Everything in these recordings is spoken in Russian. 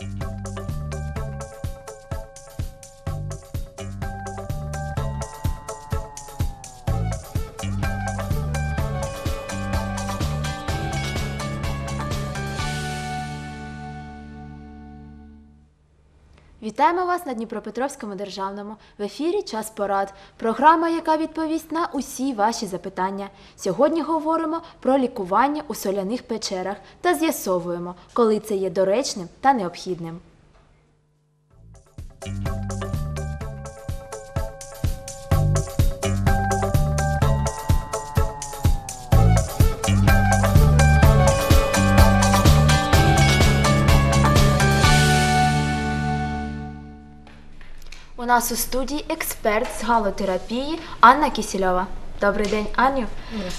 you Вітаємо вас на Дніпропетровському державному. В ефірі Час порад. Програма, яка відповість на усі ваші запитання. Сьогодні говоримо про лікування у соляних печерах та з'ясовуємо, коли це є доречним та необхідним. У нас у студії експерт з галотерапії Анна Кісільова. Добрий день, Аню.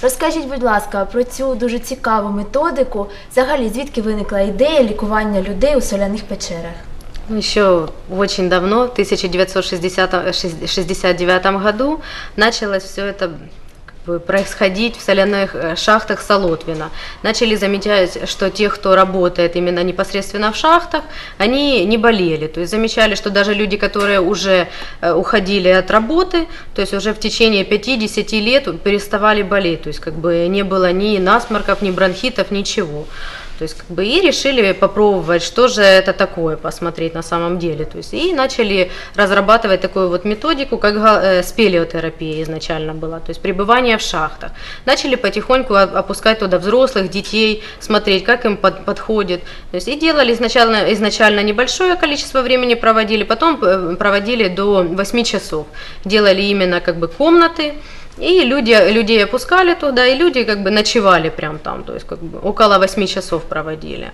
Розкажіть, будь ласка, про цю дуже цікаву методику. Взагалі, звідки виникла ідея лікування людей у соляних печерах? Еще очень давно, в 1969 году, началось все это происходить в соляных э, шахтах Солотвина. Начали замечать, что те, кто работает именно непосредственно в шахтах, они не болели. То есть замечали, что даже люди, которые уже э, уходили от работы, то есть уже в течение 5-10 лет переставали болеть. То есть как бы не было ни насморков, ни бронхитов, ничего. То есть, как бы, и решили попробовать, что же это такое, посмотреть на самом деле. То есть, и начали разрабатывать такую вот методику, как э, спелеотерапия изначально была, то есть пребывание в шахтах. Начали потихоньку опускать туда взрослых, детей, смотреть, как им под- подходит. То есть, и делали изначально, изначально небольшое количество времени проводили, потом э, проводили до 8 часов. Делали именно как бы комнаты, и люди, людей опускали туда, и люди как бы ночевали прям там, то есть как бы около 8 часов проводили.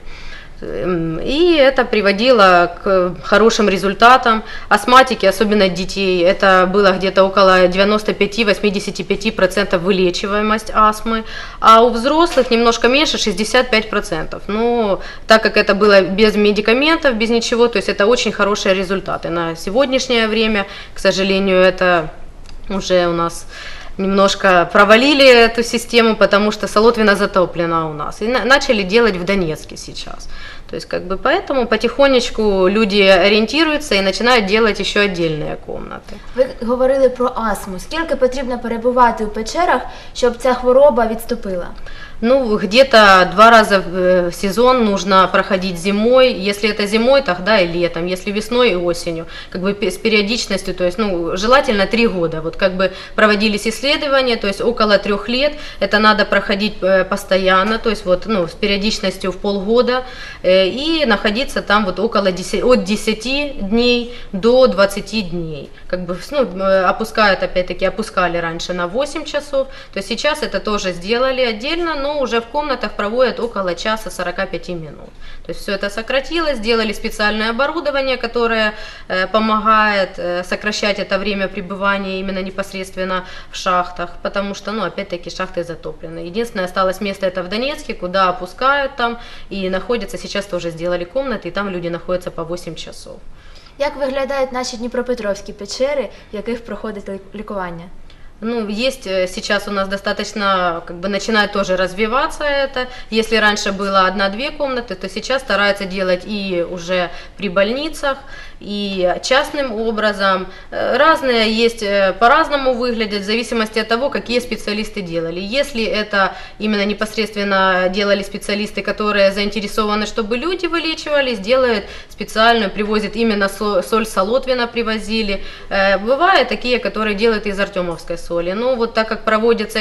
Эм, И это приводило к хорошим результатам. Астматики, особенно детей, это было где-то около 95-85% вылечиваемость астмы, а у взрослых немножко меньше, 65%. Но так как это было без медикаментов, без ничего, то есть это очень хорошие результаты. На сегодняшнее время, к сожалению, это уже у нас немножко провалили эту систему, потому что Солотвина затоплена у нас. И на- начали делать в Донецке сейчас. То есть как бы поэтому потихонечку люди ориентируются и начинают делать еще отдельные комнаты. Ви говорили про астму. Скільки потрібно перебувати у печерах, щоб ця хвороба відступила? Ну, где-то два раза в э, сезон нужно проходить зимой. Если это зимой, тогда и летом. Если весной и осенью. Как бы с периодичностью, то есть, ну, желательно три года. Вот как бы проводились исследования, то есть около трех лет. Это надо проходить э, постоянно, то есть вот, ну, с периодичностью в полгода. э, И находиться там вот около 10, от 10 дней до 20 дней. Как бы, ну, опускают, опять-таки, опускали раньше на 8 часов. То есть сейчас это тоже сделали отдельно, но уже в комнатах проводят около часа 45 минут. То есть все это сократилось, сделали специальное оборудование, которое э, помогает э, сокращать это время пребывания именно непосредственно в шахтах, потому что, ну, опять-таки, шахты затоплены. Единственное, осталось место это в Донецке, куда опускают там и находятся, сейчас тоже сделали комнаты, и там люди находятся по 8 часов. Як виглядають наші дніпропетровські печери, в яких проходить лі- лікування? Ну, есть э, сейчас у нас достаточно, как бы начинает тоже развиваться это. Если раньше было одна-две комнаты, то сейчас стараются делать и уже при больницах, и частным образом. Э, Разные есть, э, по-разному выглядят, в зависимости от того, какие специалисты делали. Если это именно непосредственно делали специалисты, которые заинтересованы, чтобы люди вылечивались, делают специальную, привозят именно со- соль Солотвина привозили. Э, Бывают такие, которые делают из артемовской соли. Ну, вот так как проводится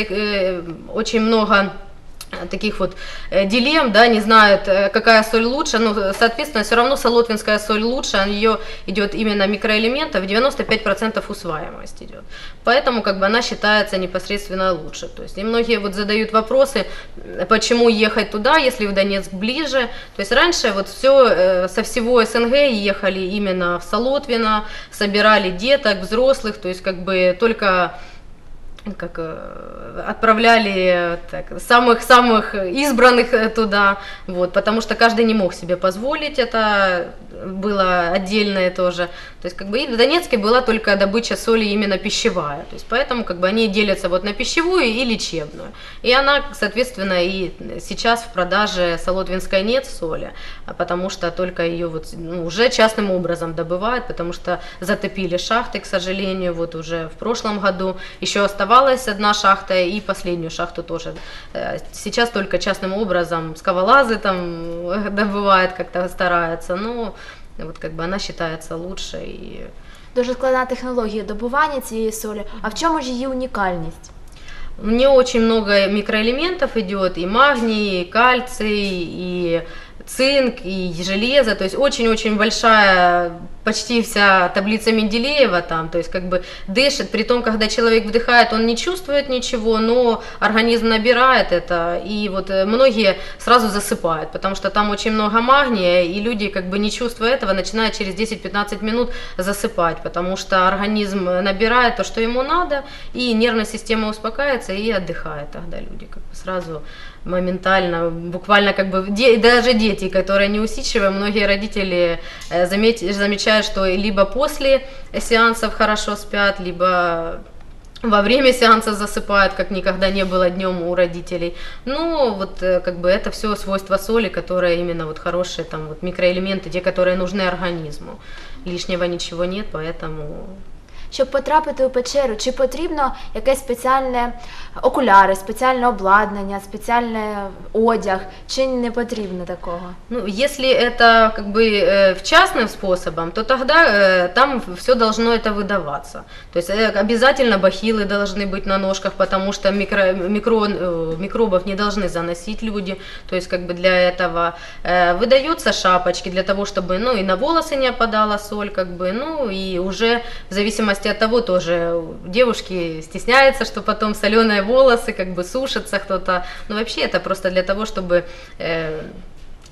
очень много таких вот э, дилемм, да, не знают, э, какая соль лучше, ну, соответственно, все равно солотвинская соль лучше, у нее идет именно микроэлементов, 95% усваиваемость идет. Поэтому, как бы, она считается непосредственно лучше. То есть, и многие вот задают вопросы, э, почему ехать туда, если в Донецк ближе. То есть, раньше вот все, со всего СНГ ехали именно в Солотвино, собирали деток, взрослых, то есть, как бы, только как э, отправляли э, так, самых самых избранных э, туда, вот, потому что каждый не мог себе позволить это было отдельное тоже. То есть как бы и в Донецке была только добыча соли именно пищевая. То есть поэтому как бы они делятся вот на пищевую и лечебную. И она, соответственно, и сейчас в продаже Солотвинской нет соли, а потому что только ее вот ну, уже частным образом добывают, потому что затопили шахты, к сожалению, вот уже в прошлом году еще оставалась одна шахта и последнюю шахту тоже. Э, Сейчас только частным образом скалолазы там э, добывают, как-то стараются, но вот как бы она считается лучшей. и Дуже складна технологія добування цієї солі. А в чому ж її унікальність? У нее очень много микроэлементов идет, и магний, и кальций, и цинк, и железо, то есть очень-очень большая, почти вся таблица Менделеева там, то есть как бы дышит, при том, когда человек вдыхает, он не чувствует ничего, но организм набирает это, и вот э, многие сразу засыпают, потому что там очень много магния, и люди как бы не чувствуя этого, начинают через 10-15 минут засыпать, потому что организм набирает то, что ему надо, и нервная система успокаивается и отдыхает тогда люди как бы сразу моментально, буквально как бы, де- даже дети, которые неусидчивые, многие родители э, заметь- замечают, что либо после сеансов хорошо спят, либо во время сеанса засыпают, как никогда не было днем у родителей. Ну, вот э, как бы это все свойства соли, которые именно вот хорошие там вот микроэлементы, те, которые нужны организму. Лишнего ничего нет, поэтому Щоб потрапити у печеру, чи потрібно якесь спеціальне окуляри, спеціальне обладнання, спеціальний одяг, чи не потрібно такого? Ну, если это как бы э, в частным способом, то тогда э, там все должно это выдаваться. То есть э, обязательно бахилы должны быть на ножках, потому что микро, микро, э, микробов не должны заносить люди. То есть как бы для этого э, выдаются шапочки для того, чтобы ну и на волосы не опадала соль, как бы, ну и уже в зависимости от того тоже девушки стесняются, что потом соленые волосы как бы сушатся кто-то. Но вообще это просто для того, чтобы э,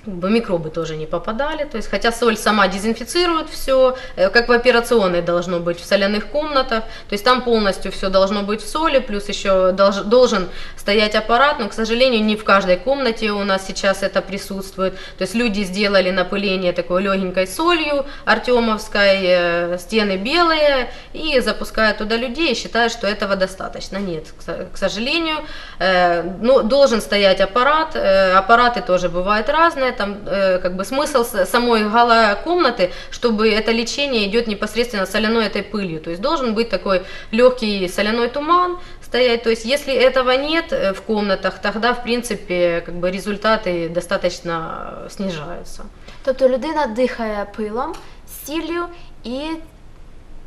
как бы микробы тоже не попадали, то есть хотя соль сама дезинфицирует все, как в операционной должно быть в соляных комнатах, то есть там полностью все должно быть в соли, плюс еще долж- должен стоять аппарат, но, к сожалению, не в каждой комнате у нас сейчас это присутствует, то есть люди сделали напыление такой легенькой солью артемовской, э, стены белые, и запускают туда людей и считают, что этого достаточно. Нет, к со- к сожалению, э, ну, должен стоять аппарат, э, аппараты тоже бывают разные, там э, как бы смысл с- самой галокомнаты, чтобы это лечение идет непосредственно соляной этой пылью, то есть должен быть такой легкий соляной туман стоять, то есть если этого нет э, в комнатах, тогда в принципе как бы результаты достаточно э, снижаются. Тобто людина дихає пилом, сіллю і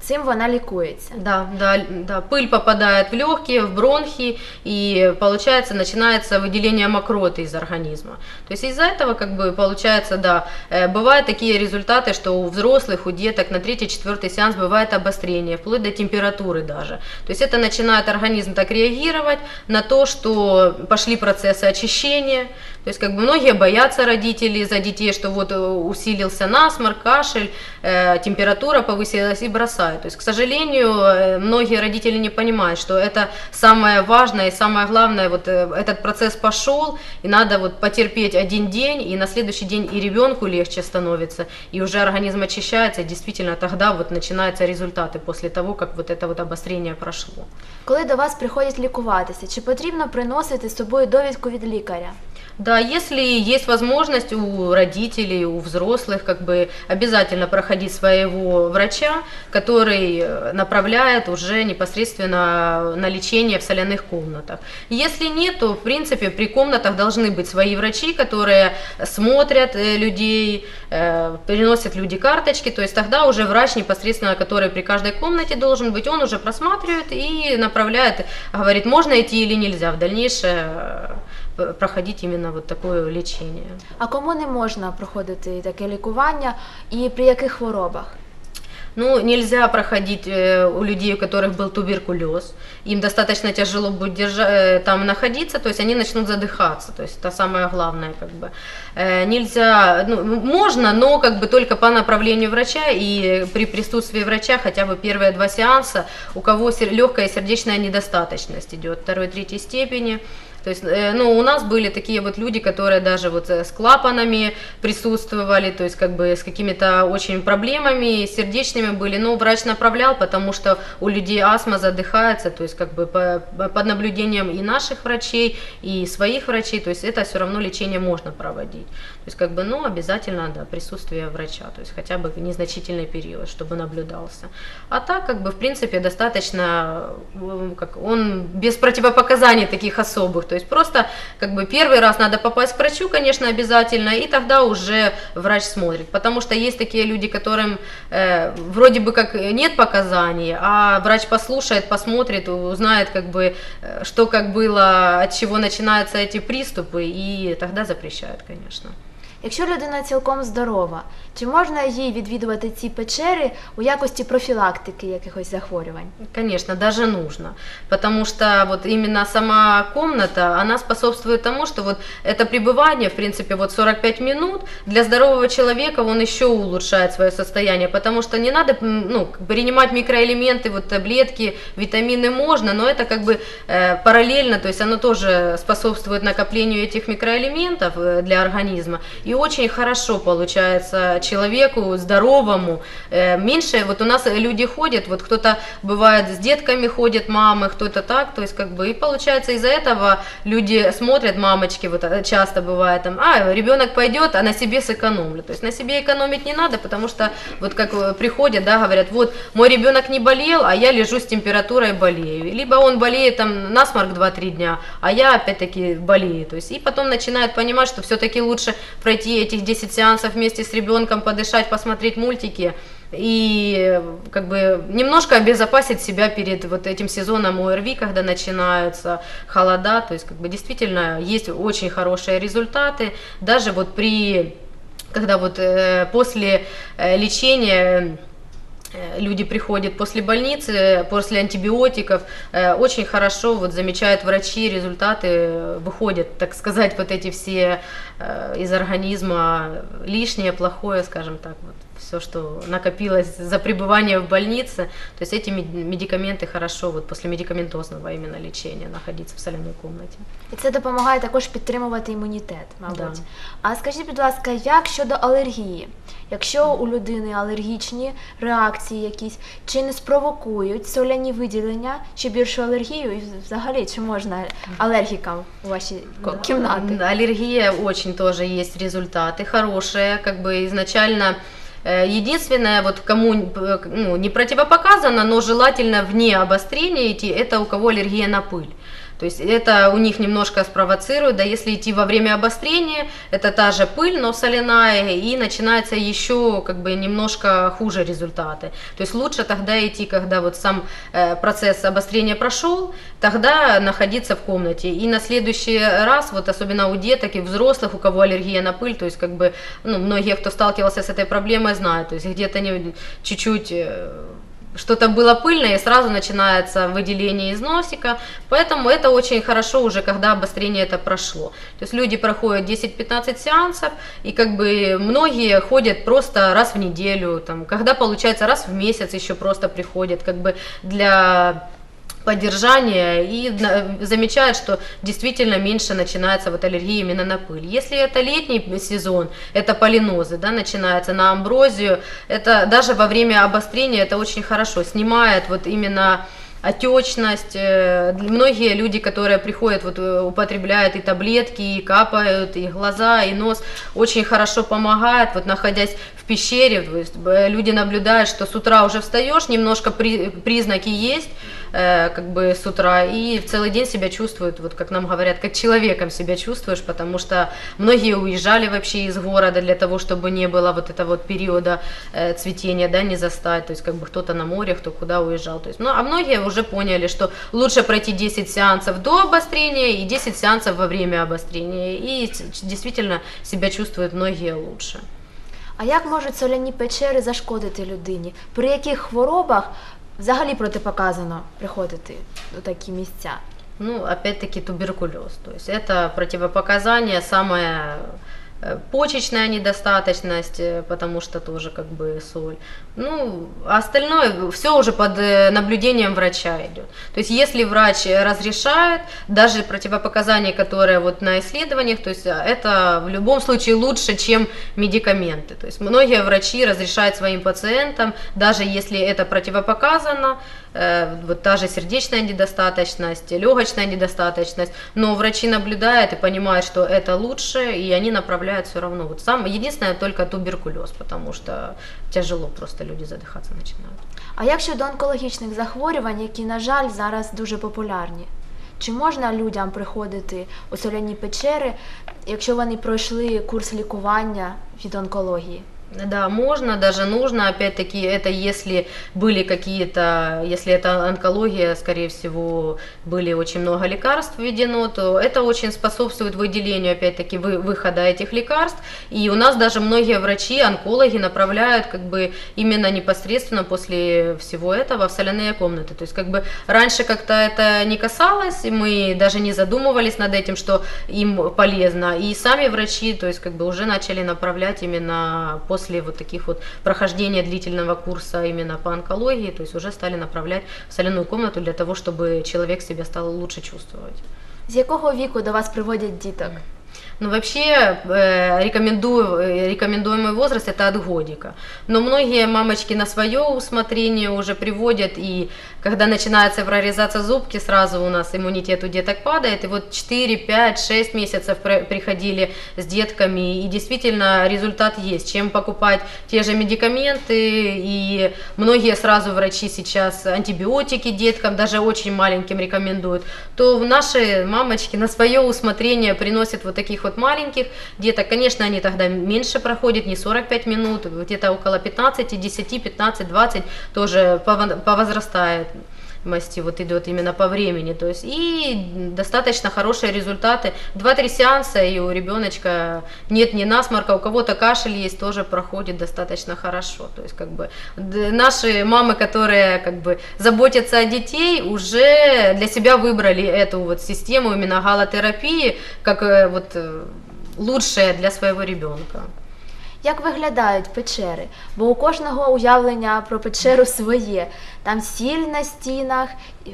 цим вона лікується. Да, да, да, пыль попадает в легкие, в бронхи, и получается начинается выделение мокроты из организма. То есть из-за этого как бы получается, да, э, бывают такие результаты, что у взрослых, у деток на третий-четвертый сеанс бывает обострение, вплоть до температуры даже. То есть это начинает организм так реагировать на то, что пошли процессы очищения, то есть как бы многие боятся родителей за детей, что вот э, усилился насморк, кашель, э, температура повысилась и бросают. То есть, к сожалению, э, многие родители не понимают, что это самое важное и самое главное, вот э, этот процесс пошел, и надо вот потерпеть один день, и на следующий день и ребенку легче становится, и уже организм очищается, и действительно тогда вот начинаются результаты после того, как вот это вот обострение прошло. Коли до вас приходять лікуватися, чи потрібно приносити з собою довідку від лікаря? Да, если есть возможность у родителей, у взрослых, как бы обязательно проходить своего врача, который э, направляет уже непосредственно на лечение в соляных комнатах. Если нет, то в принципе при комнатах должны быть свои врачи, которые смотрят э, людей, э, переносят люди карточки, то есть тогда уже врач непосредственно, который при каждой комнате должен быть, он уже просматривает и направляет, говорит, можно идти или нельзя в дальнейшее проходить именно вот такое лечение. А кому не можна проходити таке лікування і при яких хворобах? Ну, нельзя проходить э, у людей, у которых был туберкулез. Им достаточно тяжело будет держа- э, там находиться, то есть они начнут задыхаться. То есть это самое главное, как бы. Э, нельзя, ну, можно, но как бы только по направлению врача и при присутствии врача хотя бы первые два сеанса, у кого легкая сердечная недостаточность идет второй, третьей степени, То есть, э, ну, у нас были такие вот люди, которые даже вот э, с клапанами присутствовали, то есть как бы с какими-то очень проблемами сердечными были, но врач направлял, потому что у людей астма задыхается, то есть как бы по, под наблюдением и наших врачей, и своих врачей, то есть это все равно лечение можно проводить. То есть как бы, ну, обязательно, да, присутствие врача, то есть хотя бы незначительный период, чтобы наблюдался. А так, как бы, в принципе, достаточно, э, как он без противопоказаний таких особых, то есть просто, как бы, первый раз надо попасть к врачу, конечно, обязательно, и тогда уже врач смотрит, потому что есть такие люди, которым э, вроде бы как нет показаний, а врач послушает, посмотрит, узнает, как бы, э, что как было, от чего начинаются эти приступы, и тогда запрещают, конечно. Якщо людина цілком здорова, чи можна їй відвідувати ці печери у якості профілактики якихось захворювань? Конечно, даже нужно, потому что вот именно сама комната, она способствует тому, что вот это пребывание, в принципе, вот 45 минут для здорового человека, он еще улучшает свое состояние, потому что не надо, м, ну, как бы принимать микроэлементы, вот таблетки, витамины можно, но это как бы э, параллельно, то есть оно тоже способствует накоплению этих микроэлементов э, для организма, и очень хорошо получается человеку здоровому, э, меньше, вот у нас люди ходят, вот кто-то бывает с детками ходит, мамы, кто-то так, то есть как бы, и получается из-за этого люди смотрят, мамочки, вот э, часто бывает там, а, ребенок пойдет, а на себе сэкономлю, то есть на себе экономить не надо, потому что вот как э, приходят, да, говорят, вот мой ребенок не болел, а я лежу с температурой болею, либо он болеет там насморк 2-3 дня, а я опять-таки болею, то есть и потом начинают понимать, что все-таки лучше пройти этих 10 сеансов вместе с ребенком, подышать, посмотреть мультики, и как бы немножко обезопасить себя перед вот этим сезоном ОРВИ, когда начинаются холода, то есть как бы действительно есть очень хорошие результаты, даже вот при, когда вот э, после э, лечения люди приходят после больницы, после антибиотиков, э, очень хорошо вот замечают врачи результаты, э, выходят, так сказать, вот эти все э, из организма лишнее, плохое, скажем так, вот все, что накопилось за пребывание в больнице, то есть эти мед- медикаменты хорошо вот после медикаментозного именно лечения находиться в соляной комнате. І це допомагає також підтримувати імунітет, мабуть. Да. А скажіть, будь ласка, як щодо алергії? Якщо у людини алергічні реакції якісь, чи не спровокують соляні виділення чи більшу алергію? І взагалі, чи можна алергікам у ваші ко- кімнати? М, Аллергия очень тоже есть результаты Э, Единственное, вот кому э, ну, не противопоказано, но желательно вне обострения идти, это у кого аллергия на пыль. То есть это у них немножко спровоцирует, да, если идти во время обострения, это та же пыль, но соляная, и начинается еще как бы немножко хуже результаты. То есть лучше тогда идти, когда вот сам э, процесс обострения прошел, тогда находиться в комнате. И на следующий раз, вот особенно у деток и взрослых, у кого аллергия на пыль, то есть как бы, ну, многие, кто сталкивался с этой проблемой, знают, то есть где-то чуть-чуть э, что-то было пыльное, и сразу начинается выделение из носика, поэтому это очень хорошо уже, когда обострение это прошло. То есть люди проходят 10-15 сеансов, и как бы многие ходят просто раз в неделю, там, когда получается раз в месяц еще просто приходят, как бы для поддержания и замечают, что действительно меньше начинается вот аллергия именно на пыль. Если это летний сезон, это полинозы, да, начинается на амброзию, это даже во время обострения это очень хорошо, снимает вот именно отечность. Э, Многие люди, которые приходят, вот э, употребляют и таблетки, и капают, и глаза, и нос, очень хорошо помогает, вот находясь в пещере, э, люди наблюдают, что с утра уже встаешь, немножко при- признаки есть, э, как бы с утра, и целый день себя чувствуют, вот как нам говорят, как человеком себя чувствуешь, потому что многие уезжали вообще из города для того, чтобы не было вот этого вот периода э, цветения, да, не застать, то есть как бы кто-то на море, кто куда уезжал, то есть, ну, а многие уже поняли, что лучше пройти 10 сеансов до обострения и 10 сеансов во время обострения, и действительно себя чувствуют многие лучше. А як можуть соляні печери зашкодити людині? При яких хворобах взагалі протипоказано приходити у такі місця? Ну, опять-таки туберкулез. То есть это противопоказание самое э, почечная недостаточность, э, потому что тоже как бы соль. Ну, остальное все уже под э, наблюдением врача идет. То есть если врач разрешает, даже противопоказания, которые вот на исследованиях, то есть э, это в любом случае лучше, чем медикаменты. То есть многие врачи разрешают своим пациентам, даже если это противопоказано, э, вот та же сердечная недостаточность, легочная недостаточность, но врачи наблюдают и понимают, что это лучше, и они направляют все равно. Вот сам, единственное только туберкулез, потому что тяжело просто люди задихатися починають. А як щодо онкологічних захворювань, які, на жаль, зараз дуже популярні? Чи можна людям приходити у соляні печери, якщо вони пройшли курс лікування від онкології? Да, можно, даже нужно, опять-таки, это если были какие-то, если это онкология, скорее всего, были очень много лекарств введено, то это очень способствует выделению, опять-таки, вы- выхода этих лекарств, и у нас даже многие врачи, онкологи направляют, как бы, именно непосредственно после всего этого в соляные комнаты, то есть, как бы, раньше как-то это не касалось, и мы даже не задумывались над этим, что им полезно, и сами врачи, то есть, как бы, уже начали направлять именно после вот таких вот прохождения длительного курса именно по онкологии, то есть уже стали направлять в соляную комнату для того, чтобы человек себя стал лучше чувствовать. З якого віку до вас приводять діток? Ну, вообще, э, рекомендую, э, рекомендуемый возраст это от годика. Но многие мамочки на свое усмотрение уже приводят, и когда начинается прорезаться зубки, сразу у нас иммунитет у деток падает. И вот 4, 5, 6 месяцев при- приходили с детками, и действительно результат есть. Чем покупать те же медикаменты, и многие сразу врачи сейчас антибиотики деткам, даже очень маленьким рекомендуют, то наши мамочки на свое усмотрение приносят вот таких маленьких деток. Конечно, они тогда меньше проходят, не 45 минут, где-то около 15, 10, 15, 20 тоже пово- повозрастает масти вот идет именно по времени, то есть и достаточно хорошие результаты. 2-3 сеанса и у ребеночка нет ни насморка, у кого-то кашель есть, тоже проходит достаточно хорошо. То есть как бы наши мамы, которые как бы заботятся о детей, уже для себя выбрали эту вот систему именно галотерапии как э, вот э, лучшее для своего ребенка. Як виглядають печери? Бо у кожного уявлення про печеру своє. Там сіль на стінах,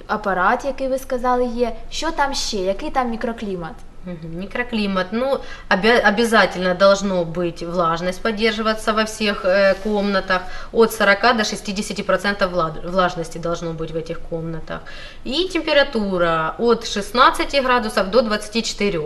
апарат, який ви сказали, є. Що там ще? Який там мікроклімат? Микроклимат. Ну, обя- обязательно должно быть влажность поддерживаться во всех э, комнатах. От 40 до 60% вла- влажности должно быть в этих комнатах. И температура от 16 градусов до 24.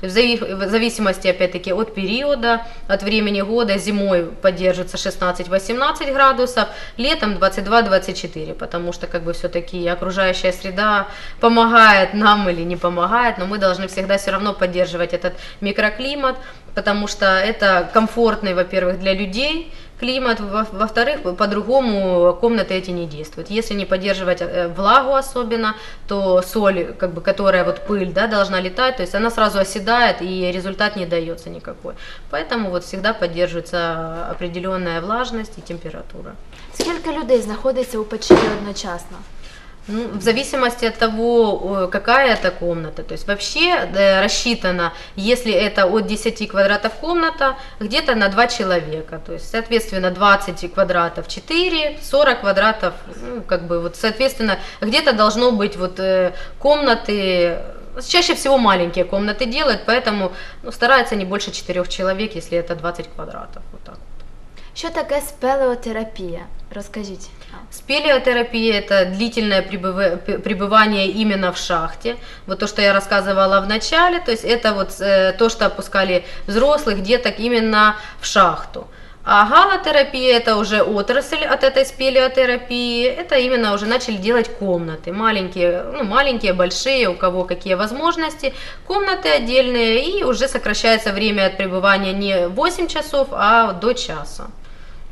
То есть в зависимости, опять-таки, от периода, от времени года, зимой поддерживается 16-18 градусов, летом 22-24, потому что как бы все-таки окружающая среда помогает нам или не помогает, но мы должны всегда все равно поддерживать этот микроклимат, потому что это комфортный, во-первых, для людей климат, во- во-вторых, по-другому комнаты эти не действуют. Если не поддерживать э, влагу особенно, то соль, как бы, которая вот пыль, да, должна летать, то есть она сразу оседает и результат не дается никакой. Поэтому вот всегда поддерживается определенная влажность и температура. Скільки людей знаходиться у печері одночасно? Ну, в зависимости от того, какая это комната. То есть вообще э, рассчитано, если это от 10 квадратов комната, где-то на 2 человека. То есть, соответственно, 20 квадратов 4, 40 квадратов, ну, как бы вот, соответственно, где-то должно быть вот э, комнаты, чаще всего маленькие комнаты делают, поэтому ну, стараются не больше 4 человек, если это 20 квадратов. Вот так. Що таке спелеотерапія? Розкажіть. Спелеотерапия – это длительное пребывание именно в шахте. Вот то, что я рассказывала в начале, то есть это вот э, то, что опускали взрослых деток именно в шахту. А галотерапия – это уже отрасль от этой спелеотерапии. Это именно уже начали делать комнаты. Маленькие, ну, маленькие, большие, у кого какие возможности. Комнаты отдельные, и уже сокращается время от пребывания не 8 часов, а до часа.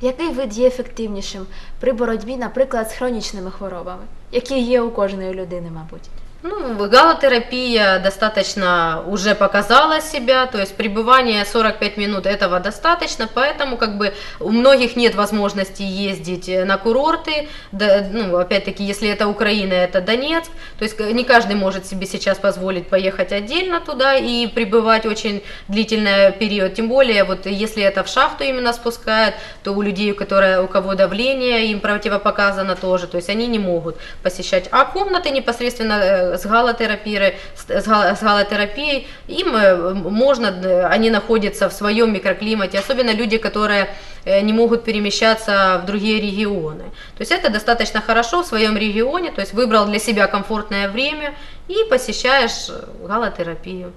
Який вид є ефективнішим при боротьбі, наприклад, з хронічними хворобами, які є у кожної людини, мабуть? Ну, галотерапия достаточно уже показала себя, то есть пребывание 45 минут этого достаточно, поэтому как бы у многих нет возможности ездить на курорты, да, ну, опять-таки, если это Украина, это Донецк, то есть не каждый может себе сейчас позволить поехать отдельно туда и пребывать очень длительный период, тем более вот если это в шахту именно спускают, то у людей, которые, у кого давление, им противопоказано тоже, то есть они не могут посещать, а комнаты непосредственно э, с галотерапией, с, с гал- с галотерапией, им э, можно, э, они находятся в своем микроклимате, особенно люди, которые э, не могут перемещаться в другие регионы. То есть это достаточно хорошо в своем регионе, то есть выбрал для себя комфортное время и посещаешь э, галотерапию.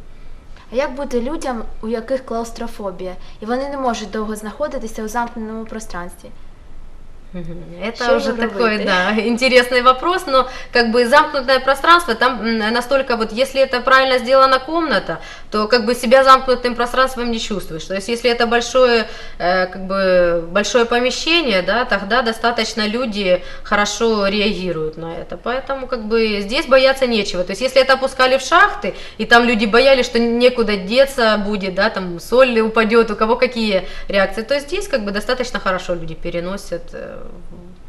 А як бути людям, у яких клаустрофобія, і вони не можуть довго знаходитися у замкненому пространстві? Это Что уже такой, думаете? да, интересный вопрос, но как бы замкнутое пространство, там настолько вот, если это правильно сделана комната, то как бы себя замкнутым пространством не чувствуешь. То есть если это большое, э, как бы большое помещение, да, тогда достаточно люди хорошо реагируют на это. Поэтому как бы здесь бояться нечего. То есть если это опускали в шахты, и там люди боялись, что некуда деться будет, да, там соль упадет, у кого какие реакции, то здесь как бы достаточно хорошо люди переносят э,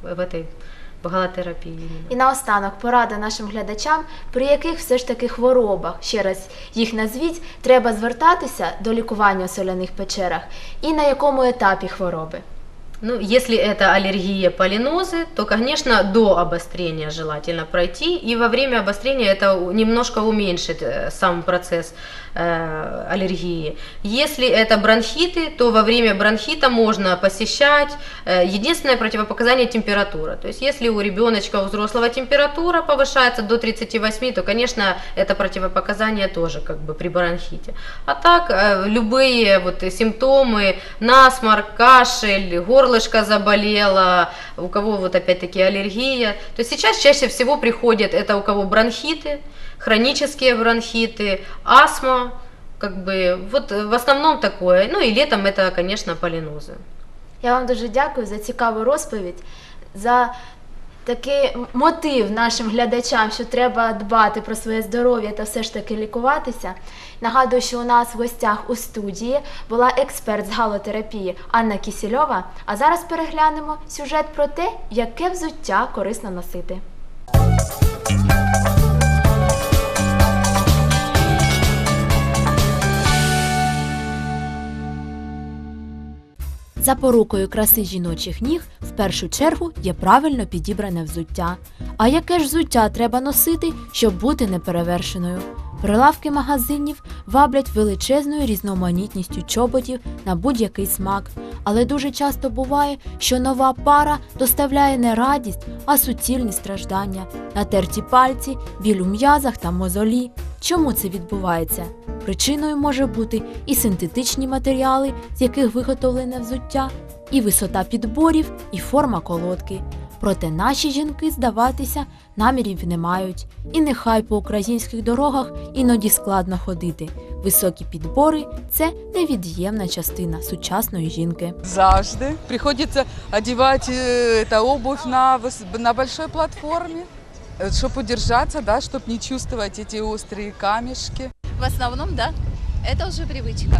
в в этой галотерапии. именно. І наостанок порада нашим глядачам, при яких все ж таки хворобах, ще раз їх назвіть, треба звертатися до лікування у соляних печерах і на якому етапі хвороби. Ну, если это аллергия полинозы, то, конечно, до обострения желательно пройти, и во время обострения это у- немножко уменьшит э, сам процесс э, аллергии. Если это бронхиты, то во время бронхита можно посещать. Э, единственное противопоказание температура. То есть, если у ребеночка, у взрослого температура повышается до 38, то, конечно, это противопоказание тоже как бы при бронхите. А так, э, любые вот симптомы, насморк, кашель, горлышко заболело, у кого вот опять-таки аллергия. То есть сейчас чаще всего приходят это у кого бронхиты, хронические бронхиты, астма, как бы вот э, в основном такое. Ну и летом это, конечно, полинозы. Я вам дуже дякую за цікаву розповідь, за такий мотив нашим глядачам, що треба дбати про своє здоров'я та все ж таки лікуватися. Нагадую, що у нас в гостях у студії була експерт з галотерапії Анна Кісільова. А зараз переглянемо сюжет про те, яке взуття корисно носити. Запорукою краси жіночих ніг в першу чергу є правильно підібране взуття. А яке ж взуття треба носити, щоб бути неперевершеною? Прилавки магазинів ваблять величезною різноманітністю чоботів на будь-який смак, але дуже часто буває, що нова пара доставляє не радість, а суцільні страждання, натерті пальці, біль у м'язах та мозолі. Чому це відбувається? Причиною може бути і синтетичні матеріали, з яких виготовлене взуття, і висота підборів, і форма колодки. Проте наші жінки, здаватися, намірів не мають. І нехай по українських дорогах іноді складно ходити. Високі підбори це невід'ємна частина сучасної жінки. Завжди. Приходится одевать э, это обувь на, выс- на большой платформе, чтобы удержаться, да, чтобы не чувствовать эти острые камешки. В основном, да. Это уже привычка.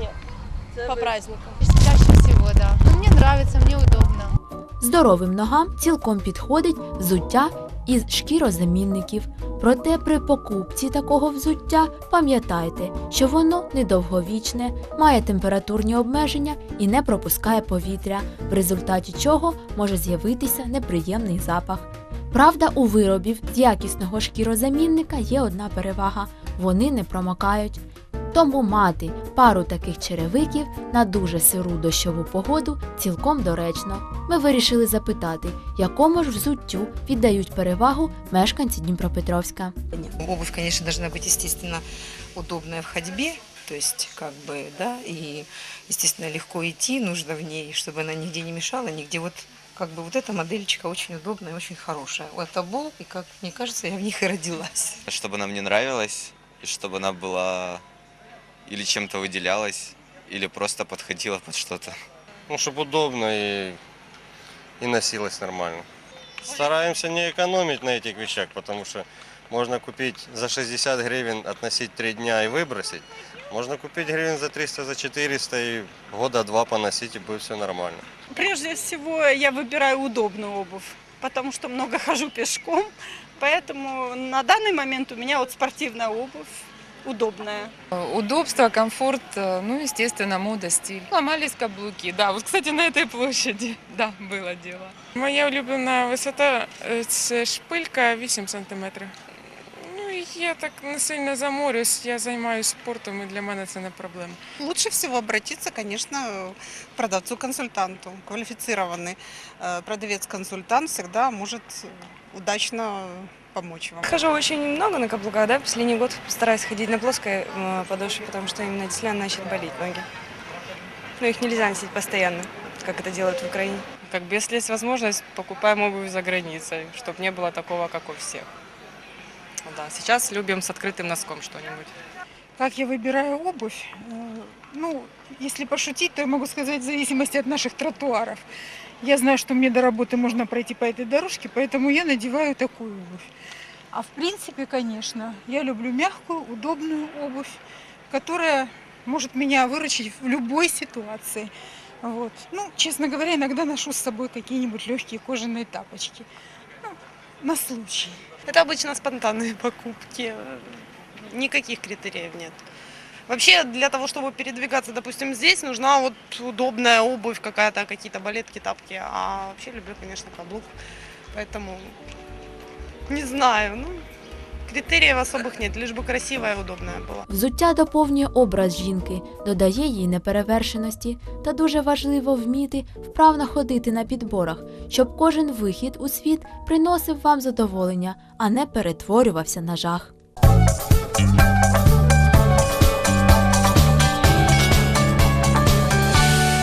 Нет. По праздникам. Чаще всего, да. Но мне нравится, мне удобно. Здоровим ногам цілком підходить взуття із шкірозамінників. Проте при покупці такого взуття пам'ятайте, що воно недовговічне, має температурні обмеження і не пропускає повітря, в результаті чого може з'явитися неприємний запах. Правда, у виробів з якісного шкірозамінника є одна перевага вони не промокають. Тому мати пару таких черевиків на дуже сиру дощову погоду цілком доречно. Ми вирішили запитати, якому ж взуттю віддають перевагу мешканці Дніпропетровська. Обувь, конечно, должна быть, естественно, удобная в ходьбе, то есть, как бы, да, и, естественно, легко идти, нужно в ней, чтобы она нигде не мешала, нигде. Вот, как бы, вот эта модельчика очень удобная, очень хорошая. Вот обул, и, как мне кажется, я в них и родилась. чтобы она мне нравилась, и чтобы она была или чем-то выделялась, или просто подходила под что-то. Ну, чтобы удобно и, и носилось нормально. Стараемся не экономить на этих вещах, потому что Можно купить за 60 гривен, относить 3 дня и выбросить. Можно купить гривен за 300, за 400 и года два поносить, и будет все нормально. Прежде всего, я выбираю удобную обувь, потому что много хожу пешком. Поэтому на данный момент у меня вот спортивная обувь, удобная. Удобство, комфорт, э, ну, естественно, мода, стиль. Ломались каблуки, да. Вот, кстати, на этой площади, да, было дело. Моя улюблена висота е, це шпилька 8 см. Ну, я так не сильно заморюсь, я займаюся спортом і для мене це не проблема. Лучше всего обратиться, конечно, к продавцу-консультанту. Квалифицированный э, продавец-консультант всегда может удачно помочь вам. Хожу очень много на каблуках, да, последний год стараюсь ходить на плоской э, подошве, потому что именно действительно начали болеть ноги. Но их нельзя носить постоянно, как это делают в Украине. Как бы, если есть возможность, покупаем обувь за границей, чтобы не было такого, как у всех. Да, сейчас любим с открытым носком что-нибудь. Как я выбираю обувь? Э, Ну, если пошутить, то я могу сказать, в зависимости от наших тротуаров. Я знаю, что мне до работы можно пройти по этой дорожке, поэтому я надеваю такую обувь. А в принципе, конечно, я люблю мягкую, удобную обувь, которая может меня выручить в любой ситуации. Вот. Ну, честно говоря, иногда ношу с собой какие-нибудь легкие кожаные тапочки. Ну, на случай. Это обычно спонтанные покупки. Никаких критериев нет. Вообще, для того, чтобы передвигаться, допустим, здесь, нужна вот удобная обувь какая-то, какие-то балетки, тапки. А вообще люблю, конечно, каблук. Поэтому не знаю, ну, критериев особых нет, лишь бы красивая и удобная была. Взуття доповнює образ жінки, додає їй неперевершеності, та дуже важливо вміти вправно ходити на підборах, щоб кожен вихід у світ приносив вам задоволення, а не перетворювався на жах.